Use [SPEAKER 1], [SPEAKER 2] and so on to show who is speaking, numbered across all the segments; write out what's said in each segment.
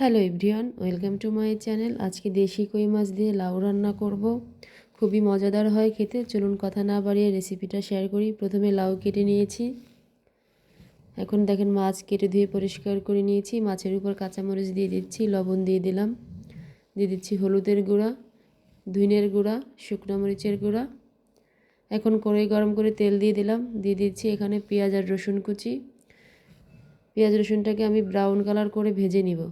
[SPEAKER 1] Hello everyone, welcome to my channel. আজকে দেশি কই মাছ দিয়ে লাউ রান্না করব। খুবই মজাদার হয় খেতে। চলুন কথা না বাড়িয়ে রেসিপিটা শেয়ার করি। প্রথমে লাউ কেটে নিয়েছি। এখন দেখেন মাছ কেটে ধুয়ে পরিষ্কার করে নিয়েছি। মাছের উপর কাঁচামরিচ দিয়ে দিচ্ছি, লবণ দিয়ে দিলাম। দিয়ে দিচ্ছি হলুদের গুঁড়া, ধুইনের গুঁড়া, শুকনো মরিচের গুঁড়া। এখন কড়াই গরম করে তেল দিয়ে দিলাম। দিয়ে দিচ্ছি এখানে পেঁয়াজ আর রসুন কুচি। পেঁয়াজ রসুনটাকে আমি ব্রাউন কালার করে ভেজে নিব।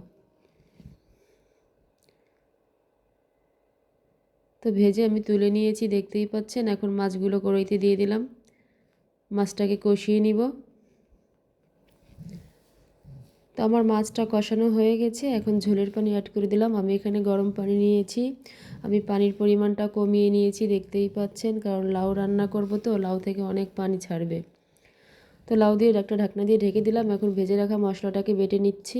[SPEAKER 1] তো ভেজে আমি তুলে নিয়েছি, দেখতেই পাচ্ছেন। এখন মাছগুলো কড়াইতে দিয়ে দিলাম। মাছটাকে কষিয়ে নিব। তো আমার মাছটা কষানো হয়ে গেছে। এখন ঝোলের পানি অ্যাড করে দিলাম। আমি এখানে গরম পানি নিয়েছি। আমি পানির পরিমাণটা কমিয়ে নিয়েছি, দেখতেই পাচ্ছেন। কারণ লাউ রান্না করব তো, লাউ থেকে অনেক পানি ছাড়বে। তো লাউ দিয়ে একটা ঢাকনা দিয়ে ঢেকে দিলাম। এখন ভেজে রাখা মশলাটাকে বেটে নিচ্ছি।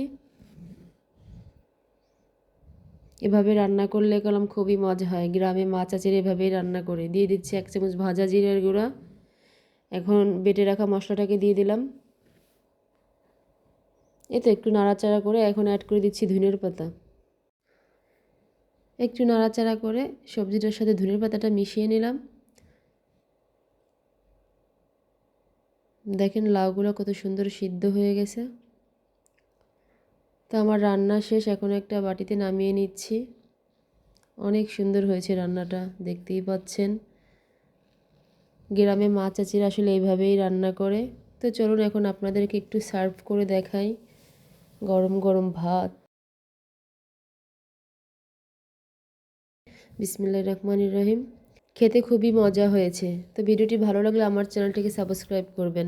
[SPEAKER 1] এভাবে রান্না করলে কলম খুবই মজা হয়। গ্রামে মাছ আছে এভাবেই রান্না করে। দিয়ে দিচ্ছি এক চামচ ভাজা জিরের গুঁড়া। এখন বেটে রাখা মশলাটাকে দিয়ে দিলাম। এই তো একটু নাড়াচাড়া করে এখন অ্যাড করে দিচ্ছি ধনের পাতা। একটু নাড়াচাড়া করে সবজিটার সাথে ধনের পাতাটা মিশিয়ে নিলাম। দেখেন লাউগুলো কত সুন্দর সিদ্ধ হয়ে গেছে। তো আমার রান্না শেষ, এখন একটা বাটিতে নামিয়ে নিচ্ছি। অনেক সুন্দর হয়েছে রান্নাটা, দেখতেই পাচ্ছেন। গ্রামে মা চাচিরা আসলে এইভাবেই রান্না করে। তো চলুন এখন আপনাদেরকে একটু সার্ভ করে দেখাই। গরম গরম ভাত। বিসমিল্লা রহমান রহিম। খেতে খুবই মজা হয়েছে। তো ভিডিওটি ভালো লাগলে আমার চ্যানেলটিকে সাবস্ক্রাইব করবেন।